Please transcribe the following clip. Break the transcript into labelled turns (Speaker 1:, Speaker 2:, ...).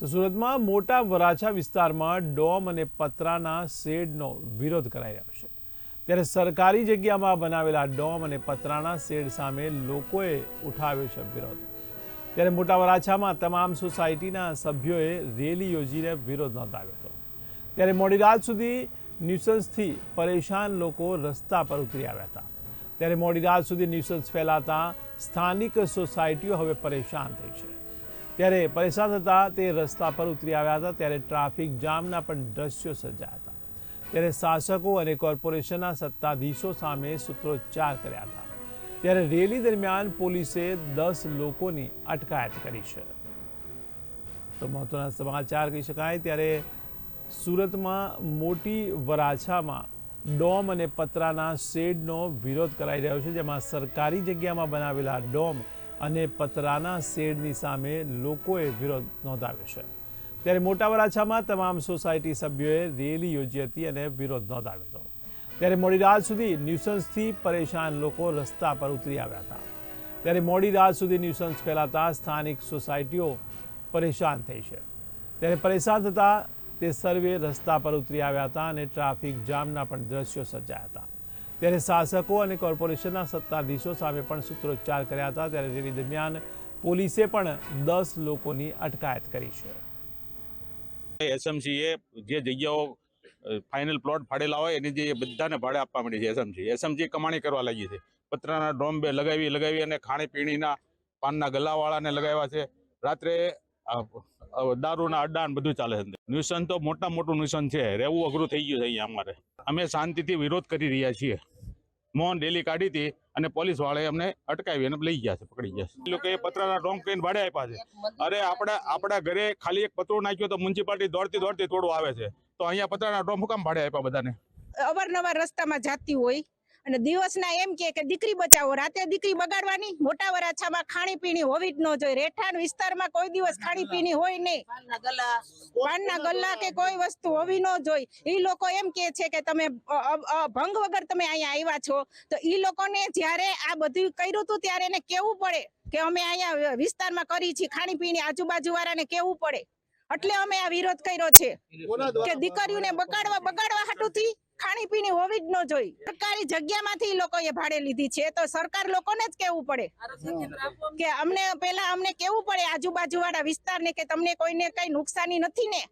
Speaker 1: તો સુરતમાં મોટા વરાછા વિસ્તારમાં ડોમ અને પતરાના શેડનો વિરોધ કરાઈ રહ્યો છે. ત્યારે સરકારી જગ્યામાં બનાવેલા ડોમ અને પતરાના શેડ સામે લોકોએ ઉઠાવ્યો છે વિરોધ. ત્યારે મોટા વરાછામાં તમામ સોસાયટીના સભ્યોએ રેલી યોજીને વિરોધ નોંધાવ્યો હતો. ત્યારે મોડી રાત સુધી ન્યુસન્સથી પરેશાન લોકો રસ્તા પર ઉતરી આવ્યા હતા. ત્યારે મોડી રાત સુધી ન્યુસન્સ ફેલાતા સ્થાનિક સોસાયટીઓ હવે પરેશાન થઈ છે. ત્યારે પરેશાન હતા તે રસ્તા પર ઉતરી આવ્યા હતા, ત્યારે ટ્રાફિક જામના પણ દ્રશ્યો સર્જાયા હતા. ત્યારે શાસકો અને કોર્પોરેશનના સત્તાધીશો સામે સૂત્રોચ્ચાર કર્યા હતા. ત્યારે રેલી દરમિયાન પોલીસે દસ લોકોની અટકાયત કરી છે. તો મહત્વના સમાચાર કહી શકાય, ત્યારે સુરતમાં મોટી વરાછામાં ડોમ અને પતરાના શેડનો વિરોધ કરાઈ રહ્યો છે, જેમાં સરકારી જગ્યામાં બનાવેલા ડોમ અને પતરાના શેડની સામે લોકોએ વિરોધ નોંધાવ્યો છે. ત્યારે મોટા વરાછામાં તમામ સોસાયટી સભ્યોએ રેલી યોજી હતી અને વિરોધ નોંધાવ્યો હતો. ત્યારે મોડી રાત સુધી ન્યુસન્સથી પરેશાન લોકો રસ્તા પર ઉતરી આવ્યા હતા. ત્યારે મોડી રાત સુધી ન્યુસન્સ ફેલાતા સ્થાનિક સોસાયટીઓ પરેશાન થઈ છે. ત્યારે પરેશાન થતા તે સર્વે રસ્તા પર ઉતરી આવ્યા હતા અને ટ્રાફિક જામના પણ દ્રશ્યો સર્જાયા હતા. ત્યારે શાસકો અને કોર્પોરેશનના સત્તાધીશો સામે પણ સૂત્રોચ્ચાર કર્યા હતા. ત્યારે રેલી દરમિયાન પોલીસે પણ દસ લોકોની અટકાયત કરી છે.
Speaker 2: એસએમસીએ જે જગ્યાઓ ફાઇનલ પ્લોટ ફાડેલા હોય એની જે બધાને ભાડે આપવા માંડી છે એસએમસી. એસએમસી કમાણી કરવા લાગી છે. પતરાના ડોમ બે લગાવી લગાવી અને ખાણીપીણીના પાનના ગલાવાળાને લગાવ્યા છે. રાત્રે દારૂના અડ્ડા બધું ચાલે છે ન્યુસન તો મોટા મોટું ન્યુસન છે. રહેવું અઘરું થઈ ગયું છે અહીંયા અમારે. અમે શાંતિથી વિરોધ કરી રહ્યા છીએ. મોહન રેલી કાઢી હતી અને પોલીસ વાળાએ અમને અટકાવી અને લઈ ગયા છે, પકડી ગયા છે. એ લોકોએ પતરાના ડોંગ કરીને ભાડે આપ્યા છે. અરે આપણા આપણા ઘરે ખાલી એક પતરું નાખ્યો તો મ્યુનિસિપાલિટી દોડતી દોડતી તોડવા આવે છે. તો અહીંયા પતરાના ડોંગ મુકામ કામ ભાડે આપ્યા બધાને.
Speaker 3: અવારનવાર રસ્તામાં જાતી હોય અને દિવસના એમ કે કે દીકરી બચાવો રાતે દીકરી બગાડવાની મોટા વરાછામાં ખાણીપીણી હોવી જ ન જોઈએ. રહેઠાણ વિસ્તારમાં કોઈ દિવસ ખાણીપીણી હોય નહીં. પાનના ગલ્લા કે કોઈ વસ્તુ હોવી ન જોઈ એ લોકો એમ કે છે કે તમે ભંગ વગર તમે અહીંયા આવ્યા છો તો એ લોકોને જ્યારે આ બધું કર્યું હતું ત્યારે એને કેવું પડે કે અમે અહીંયા વિસ્તારમાં કરી છીએ ખાણીપીણી આજુબાજુ વાળાને કેવું પડે? એટલે અમે આ વિરોધ કર્યો છે. કે દીકરીઓને બગાડવા બગાડવા હાટુથી ખાણીપીણી હોવી જ ન જોઈ સરકારી જગ્યામાંથી લોકો લોકોએ ભાડે લીધી છે. તો સરકાર લોકોને જ કેવું પડે. કે અમને પેલા અમને કેવું પડે આજુબાજુ વાળા વિસ્તારને કે તમને કોઈને કઈ નુકસાની નથી ને?